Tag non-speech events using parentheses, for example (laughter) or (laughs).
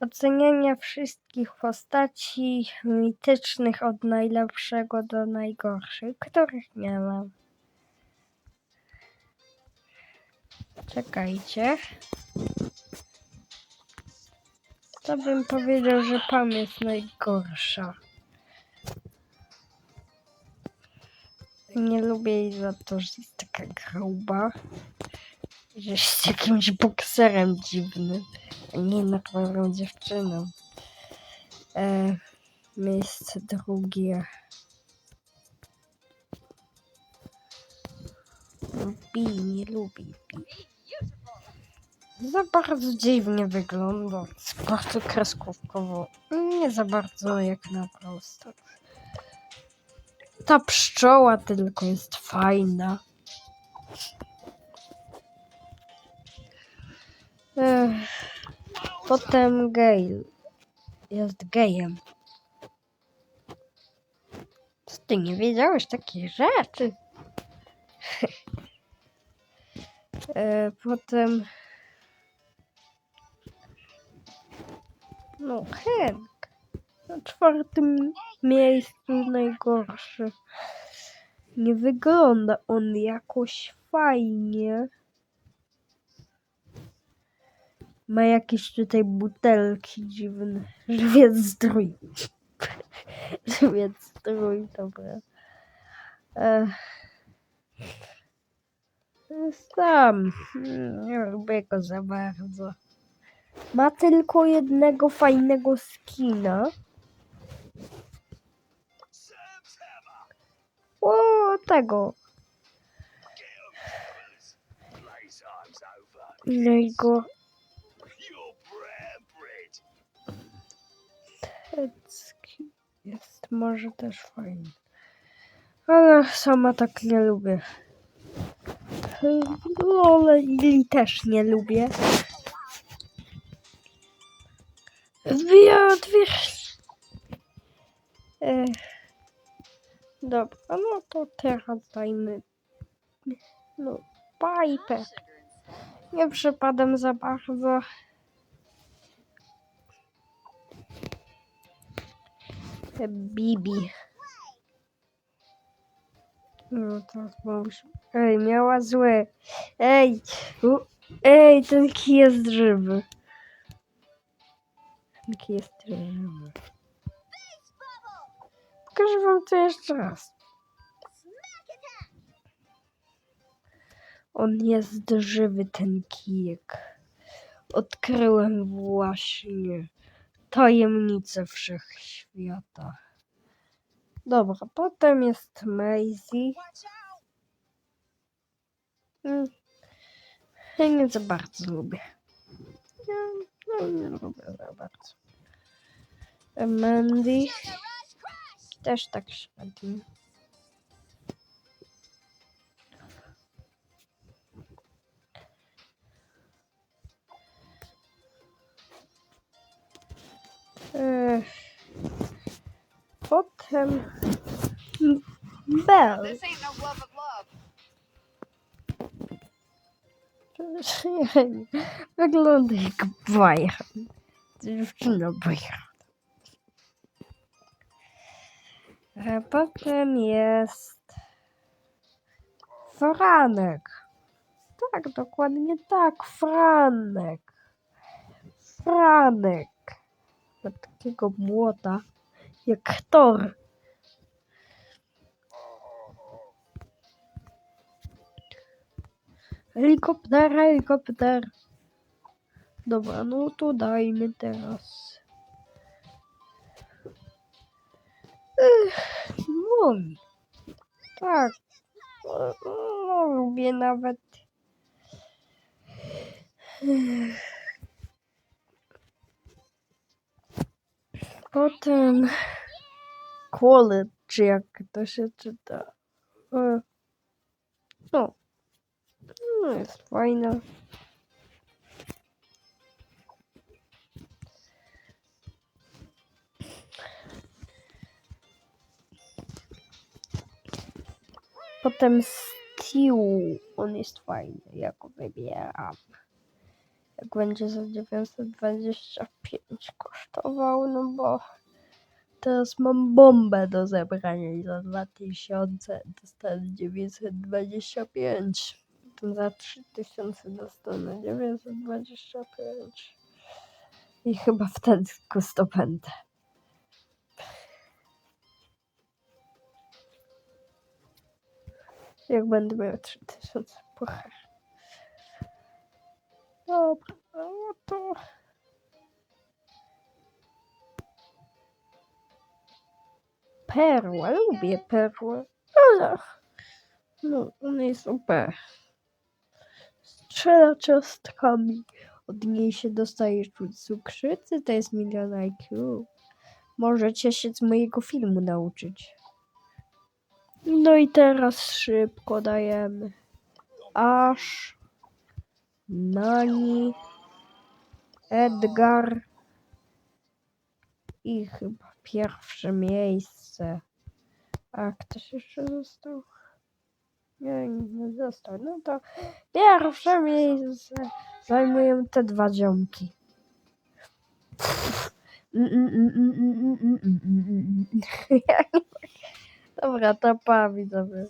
Oceniania wszystkich postaci mitycznych od najlepszego do najgorszych, których nie mam. Czekajcie. To bym powiedział, że Pam jest najgorsza. Nie lubię jej za to, że jest taka gruba. Jest jakimś bokserem dziwnym, nie normalną dziewczyną. E, miejsce drugie. Bi, nie lubi Bi. Za bardzo dziwnie wygląda. Bardzo kreskówkowo. Nie za bardzo jak na prosto. Ta pszczoła tylko jest fajna. Potem Gale. Jest gejem. Co ty nie wiedziałeś takich rzeczy? (laughs) e, potem. No, Henk. Na czwartym miejscu najgorszy. Nie wygląda on jakoś fajnie. Ma jakieś tutaj butelki dziwne. (laughs) Żywiec zdrój. (laughs) Żywiec zdrój, dobra. Sam. Nie lubię go za bardzo. Ma tylko jednego fajnego skina. O, tego. No i go jest może też fajny. Ale sama tak nie lubię. Lili też nie lubię. Zbija dwie. Ech. Dobra, no to teraz dajmy. No, Piper. Nie przepadam za bardzo. Bibi. No już. Ej, miała złe. Ej, u, ej, ten kij jest żywy. Ten kij jest żywy. Pokażę wam to jeszcze raz. On jest żywy, ten kijek. Odkryłem właśnie tajemnicę wszechświata. Dobra, potem jest Maisie. Mm. Ja nie za bardzo lubię. Ja, no, nie lubię za bardzo. Mandy. Też tak średnio. Potem Bell. No. Wygląda jak Bayern. Dziewczyna Bayern. A potem jest Franek. Tak, dokładnie tak, Franek. Franek. Ma takiego młota jak Thor. Helikopter, helikopter. Dobra, no to dajmy teraz. Ech, Mój. Tak. No, no, lubię nawet. Potem Quality, czy jak to się czyta. E, No. No, jest fajna. Potem Stew. On jest fajny, ja go wybieram. Jak będzie za 925 kosztował, no bo teraz mam bombę do zebrania i za 2000 dostanę 925. To za 3000 dostanę 925. I chyba wtedy tylko zdobędę. Jak będę miał 3000 puchar. Dobra, no to... Perła, lubię perłę. Ale... No, one jest super. Strzela ciastkami. Od niej się dostaje cukrzycy, to jest milion IQ. Możecie się z mojego filmu nauczyć. No i teraz szybko dajemy. Aż. Nani. Edgar. I chyba pierwsze miejsce. A ktoś jeszcze został? Nie, nie został. No to pierwsze miejsce zajmują te dwa ziomki. (laughs) Dobra, to pa widzowie.